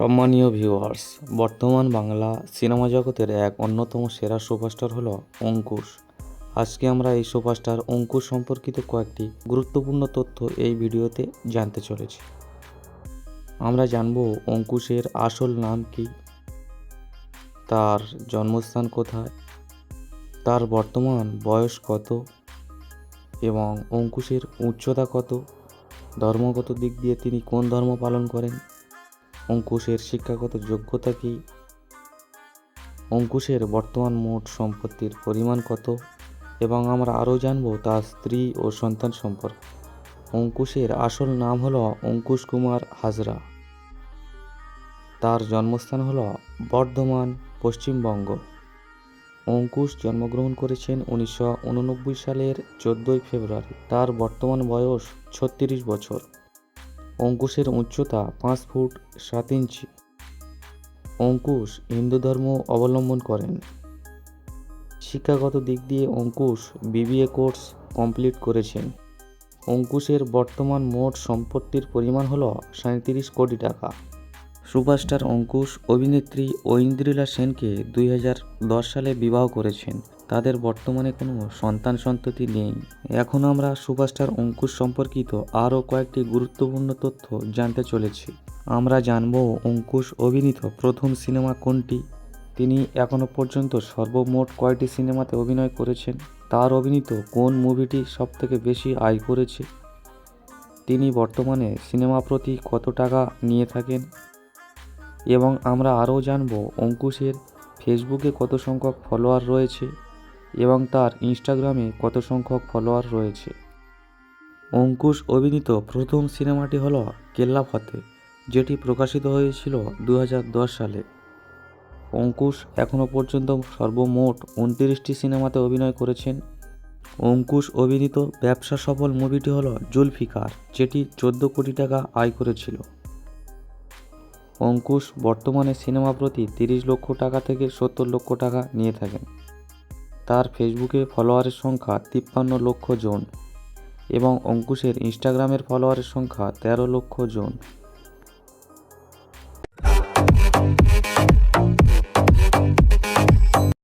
সম্মানীয় ভিউয়ার্স বর্তমান বাংলা সিনেমা জগতের এক অন্যতম সেরা সুপারস্টার হলো অঙ্কুশ। আজকে আমরা এই সুপারস্টার অঙ্কুশ সম্পর্কিত কয়েকটি গুরুত্বপূর্ণ তথ্য এই ভিডিওতে জানতে চলেছি। আমরা জানব অঙ্কুশের আসল নাম কি, তার জন্মস্থান কোথায়, তার বর্তমান বয়স কত, এবং অঙ্কুশের উচ্চতা কত, ধর্মগত দিক দিয়ে তিনি কোন ধর্ম পালন করেন অঙ্কুশের শিক্ষাগত যোগ্যতা কী? অঙ্কুশের বর্তমান মোট সম্পত্তির পরিমাণ কত? এবং আমরা আরও জানব তার স্ত্রী ও সন্তান সম্পর্কে। অঙ্কুশের আসল নাম হলো অঙ্কুশ কুমার হাজরা। তার জন্মস্থান হলো বর্ধমান, পশ্চিমবঙ্গ। অঙ্কুশ জন্মগ্রহণ করেছেন উনিশশো উননব্বই সালের চোদ্দোই ফেব্রুয়ারি। তার বর্তমান বয়স ছত্রিশ বছর। অঙ্কুশের উচ্চতা পাঁচ ফুট সাত ইঞ্চি। অঙ্কুশ হিন্দু ধর্ম অবলম্বন করেন। শিক্ষাগত দিক দিয়ে অঙ্কুশ বিবিএ কোর্স কমপ্লিট করেছেন। অঙ্কুশের বর্তমান মোট সম্পত্তির পরিমাণ হল সাঁত্রিশ কোটি টাকা। সুপারস্টার অঙ্কুশ অভিনেত্রী ঐন্দ্রিলা সেনকে দুই হাজার দশ সালে বিবাহ করেছেন। তাদের বর্তমানে কোনো সন্তান সন্ততি নেই। এখন আমরা সুপারস্টার অঙ্কুশ সম্পর্কিত আরও কয়েকটি গুরুত্বপূর্ণ তথ্য জানতে চলেছি। আমরা জানব অঙ্কুশ অভিনীত প্রথম সিনেমা কোনটি? তিনি এখনও পর্যন্ত সর্বমোট কয়টি সিনেমাতে অভিনয় করেছেন? তার অভিনীত কোন মুভিটি সবথেকে বেশি আয় করেছে? তিনি বর্তমানে সিনেমা প্রতি কত টাকা নিয়ে থাকেন? এবং আমরা আরও জানব অঙ্কুশের ফেসবুকে কত সংখ্যক ফলোয়ার রয়েছে? এবং তার ইনস্টাগ্রামে কত সংখ্যক ফলোয়ার রয়েছে। অঙ্কুশ অভিনীত প্রথম সিনেমাটি হল কেল্লা ফতে, যেটি প্রকাশিত হয়েছিল দু হাজার দশ সালে। অঙ্কুশ এখনও পর্যন্ত সর্বমোট উনত্রিশটি সিনেমাতে অভিনয় করেছেন। অঙ্কুশ অভিনীত ব্যবসা সফল মুভিটি হল জুলফিকার, যেটি চোদ্দ কোটি টাকা আয় করেছিল। অঙ্কুশ বর্তমানে সিনেমা প্রতি তিরিশ লক্ষ টাকা থেকে সত্তর লক্ষ টাকা নিয়ে থাকেন। তার ফেসবুকে ফলোয়ারের সংখ্যা তিপ্পান্ন লক্ষ জন এবং অঙ্কুশের ইনস্টাগ্রামের ফলোয়ারের সংখ্যা তেরো লক্ষ জন।